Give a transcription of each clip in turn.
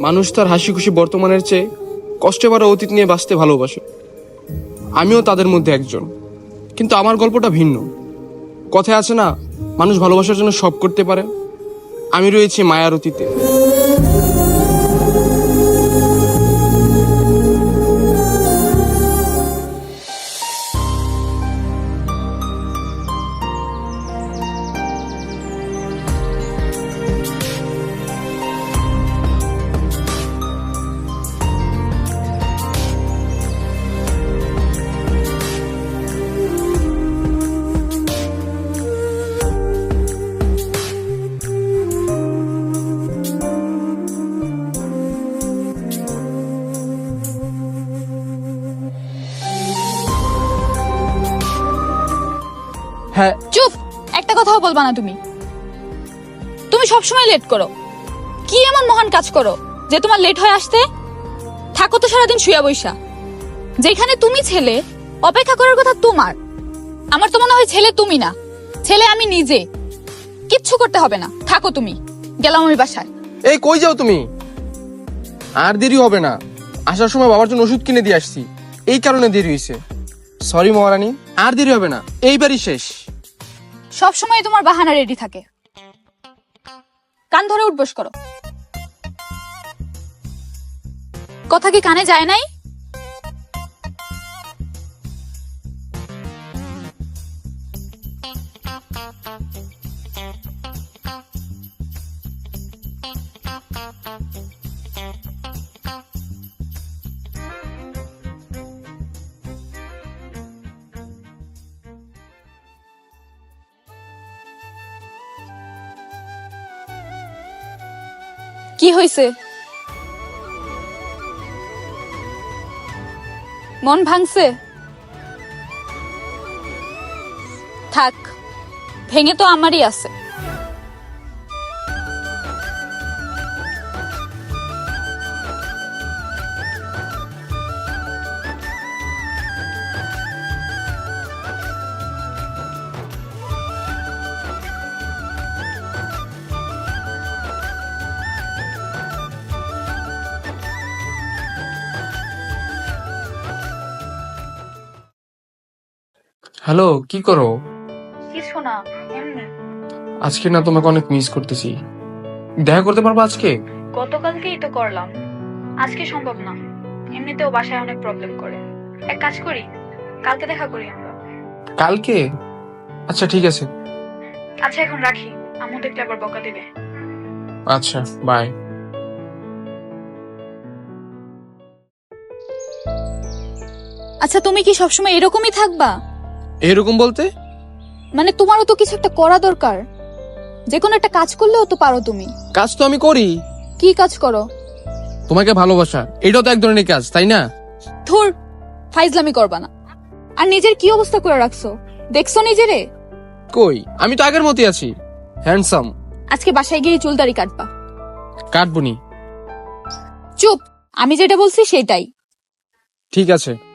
মানুষ তার হাসি খুশি বর্তমানের চেয়ে কষ্টে বাড়া অতীত নিয়ে বাঁচতে ভালোবাসে। আমিও তাদের মধ্যে একজন। কিন্তু আমার গল্পটা ভিন্ন। কথায় আছে না, মানুষ ভালোবাসার জন্য সব করতে পারে। আমি রয়েছি মায়ার অতীতে। হ্যাঁ। চুপ! একটা কথাও বলবা না তুমি। তুমি সবসময় লেট করো। কি এমন মহান কাজ করো যে তোমার লেট হয়ে আসতে? থাকো তো সারাদিন শুয়া বৈশা। যেখানে তুমি ছেলে অপেক্ষা করার কথা তোমার। আমার তো মনে হয় ছেলে তুমি না। ছেলে আমি নিজে। কিচ্ছু করতে হবে না। থাকো তুমি। গেলাম আমি বাসায়। এই কই যাও তুমি? আর দেরি হবে না। আসার সময় বাবার জন্য ওষুধ কিনে দিয়ে আসছি। এই কারণে দেরি হয়েছে সরি মহারানী আর দেরি হবে না। এইবারই শেষ। সব সময় তোমার বাহানা রেডি থাকে। কান ধরে উঠবস করো। কথা কি কানে যায় নাই? কি হয়েছে মন ভাঙছে? থাক ভেঙে তো আমারই আছে। হ্যালো কি করো? কিছু না এমনি। আজকে না তোমাকে অনেক মিস করতেছি। দেখা করতে পারব আজকে? গতকালকেই তো করলাম। আজকে সম্ভব না। এমনিতেও বাসায় অনেক প্রবলেম করে। এক কাজ করি কালকে দেখা করি আমরা। কালকে? আচ্ছা ঠিক আছে। আচ্ছা এখন রাখি। আম্মু দেখলে আবার বকা দিবে। আচ্ছা বাই আচ্ছা তুমি কি সবসময় এরকমই থাকবা? এরকম বলতে? মানে তোমারও তো কিছু একটা করা দরকার। যে কোনো একটা কাজ করলেও তো পারো তুমি। কাজ তো আমি করি। কি কাজ করো? তোমাকে ভালোবাসা। এটাও তো এক ধরনের কাজ তাই না? ধুর ফাইজলামি করবা না। আর নিজের কি অবস্থা করে রাখছো? দেখছ নিজেরে? কই? আমি তো আগের মতোই আছি। হ্যান্ডসাম আজকে বাসায় গিয়ে চুল দাড়ি কাটবা কাটবনি চুপ আমি যেটা বলছি সেটাই। ঠিক আছে।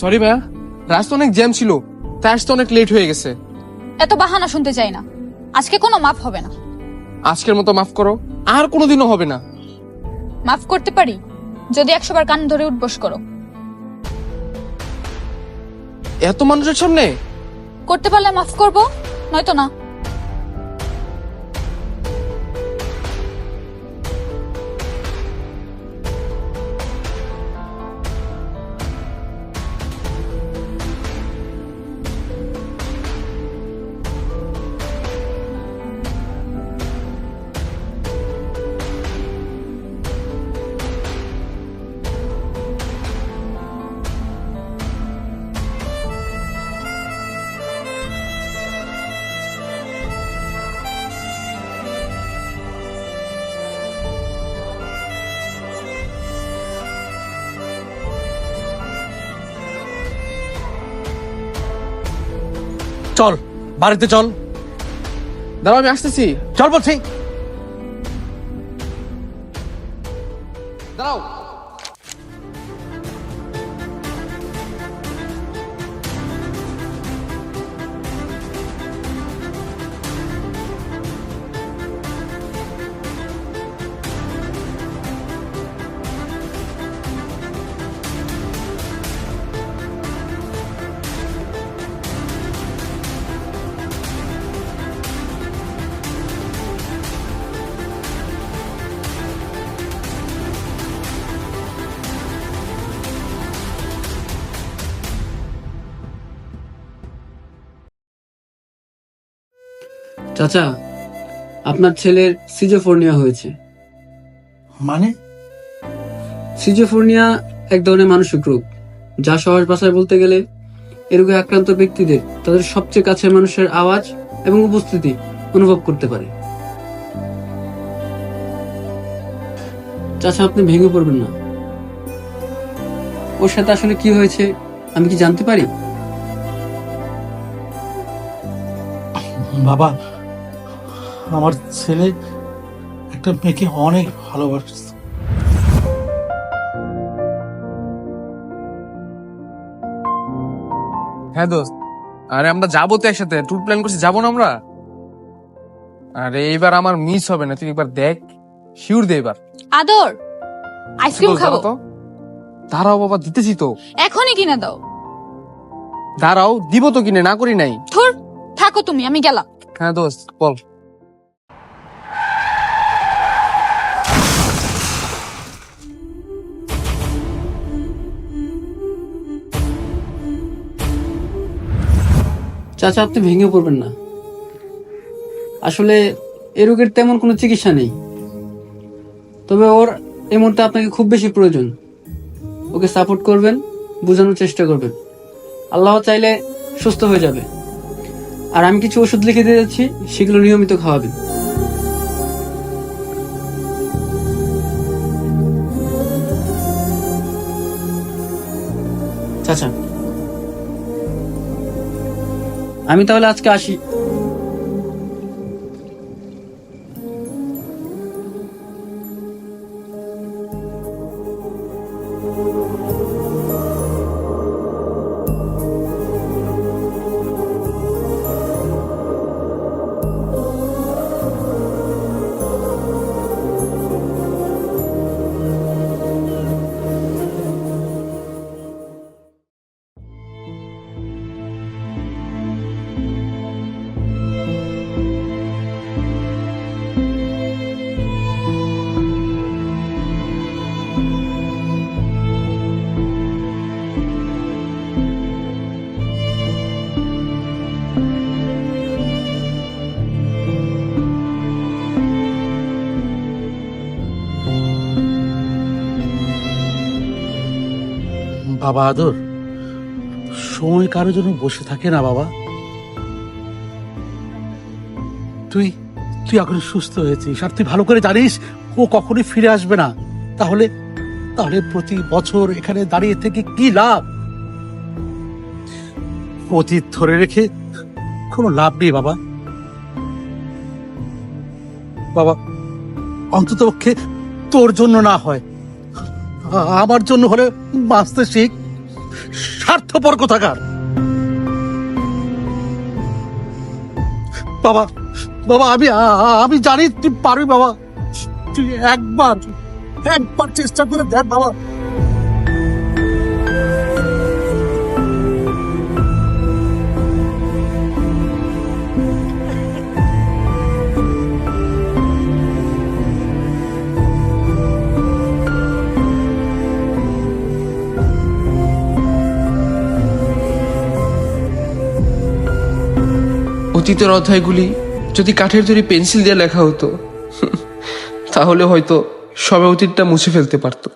সরি ভাইয়া। রাস্তা অনেক জ্যাম ছিল তাই আসতে অনেক লেট হয়ে গেছে। এত বাহানা শুনতে চাই না। আজকে কোনো মাফ হবে না। আজকের মতো মাফ করো আর কোনোদিনও হবে না। মাফ করতে পারি যদি একশো বার কান ধরে উঠবস করো। এত মানুষের সামনে? করতে পারলে মাফ করব নয়তো না। চল বাড়িতে চল। দাঁড়াও আমি আসতেছি। চল বলছি। চাচা আপনার ছেলের সিজোফোর্নিয়া হয়েছে। মানে? সিজোফোর্নিয়া এক ধরনের মানসিক রোগ যা সহজ ভাষায় বলতে গেলে এ রোগে আক্রান্ত ব্যক্তিদের তাদের সবচেয়ে কাছের মানুষের আওয়াজ এবং উপস্থিতি অনুভব করতে পারে। চাচা আপনি ভেঙে পড়বেন না। ওর সাথে আসলে কি হয়েছে আমি কি জানতে পারি? বাবা আমার ছেলে একটা মেয়েকে অনেক ভালোবাসে। হ্যাঁ দোস্ত। আরে আমরা যাব তো একসাথে। ট্যুর প্ল্যান করছি যাব না আমরা? আরে এইবার আমার মিস হবে না তুই একবার দেখ। শিওর দে এবার। আদর! আইসক্রিম খাব। দাঁড়াও তো। দাঁড়াও বাবা দিতেছি তো। এখনই কিনে দাও। দাঁড়াও দিব তো কিনে না করি নাই। থুর থাকো তুমি আমি গেলাম। হ্যাঁ দোস্ত বল। চাচা, আপনি ভেঙে পড়বেন না। আসলে এ রোগের তেমন কোনো চিকিৎসা নেই। তবে ওর এই মুহূর্তে আপনাকে খুব বেশি প্রয়োজন। ওকে সাপোর্ট করবেন, বোঝানোর চেষ্টা করবেন। আল্লাহ চাইলে সুস্থ হয়ে যাবে। আর আমি কিছু ওষুধ লিখে দিয়ে যাচ্ছি, সেগুলো নিয়মিত খাওয়াবেন। চাচা আমি তাহলে আজকে আসি। বাবা আদর? সময় কারোর জন্য বসে থাকে না বাবা। তুই তুই এখন সুস্থ হয়েছিস আর তুই ভালো করে জানিস, ও কখনোই ফিরে আসবে না। তাহলে তাহলে প্রতি বছর এখানে দাঁড়িয়ে থেকে কি লাভ? অতীত ধরে রেখে কোনো লাভ নেই বাবা। বাবা অন্তত পক্ষে তোর জন্য না হয়। আমার জন্য হলে বাঁচতে শিখ। স্বার্থপর কোথাকার? বাবা বাবা, আমি আমি জানি তুই পারবি, বাবা। তুই একবার একবার চেষ্টা করে দেখ, বাবা। অতীতের অধ্যায়গুলি যদি কাঠের তৈরি পেন্সিল দিয়ে লেখা হতো, তাহলে হয়তো সবে অতীতটা মুছে ফেলতে পারতো।